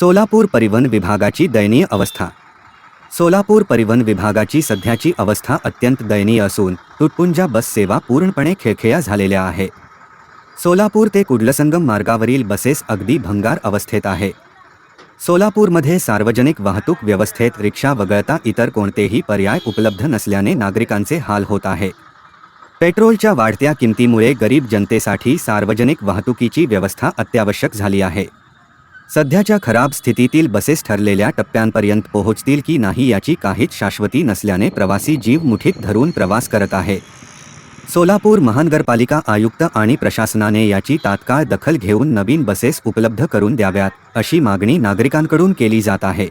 सोलापूर परिवहन विभागाची दयनीय अवस्था. सोलापूर परिवहन विभागाची सध्याची अवस्था अत्यंत दयनीय असून तुटपुंजा बस सेवा पूर्णपणे खेळखेळ्या झालेल्या आहे. सोलापूर ते कुडलसंगम मार्गावरील बसेस अगदी भंगार अवस्थेत आहे. सोलापूरमध्ये सार्वजनिक वाहतूक व्यवस्थेत रिक्षा वगळता इतर कोणतेही पर्याय उपलब्ध नसल्याने नागरिकांचे हाल होत आहे. पेट्रोलच्या वाढत्या किमतीमुळे गरीब जनतेसाठी सार्वजनिक वाहतुकीची व्यवस्था अत्यावश्यक झाली आहे. सध्याच्या खराब स्थितीतील बसेस ठरलेल्या टप्प्यांपर्यंत पोहोचतील की नाही याची काहीच शाश्वती नसल्याने प्रवासी जीव मुठीत धरून प्रवास करत आहे. सोलापूर महानगरपालिका आयुक्त आणि प्रशासनाने याची तात्काळ दखल घेऊन नवीन बसेस उपलब्ध करून द्याव्यात अशी मागणी नागरिकांकडून केली जात आहे.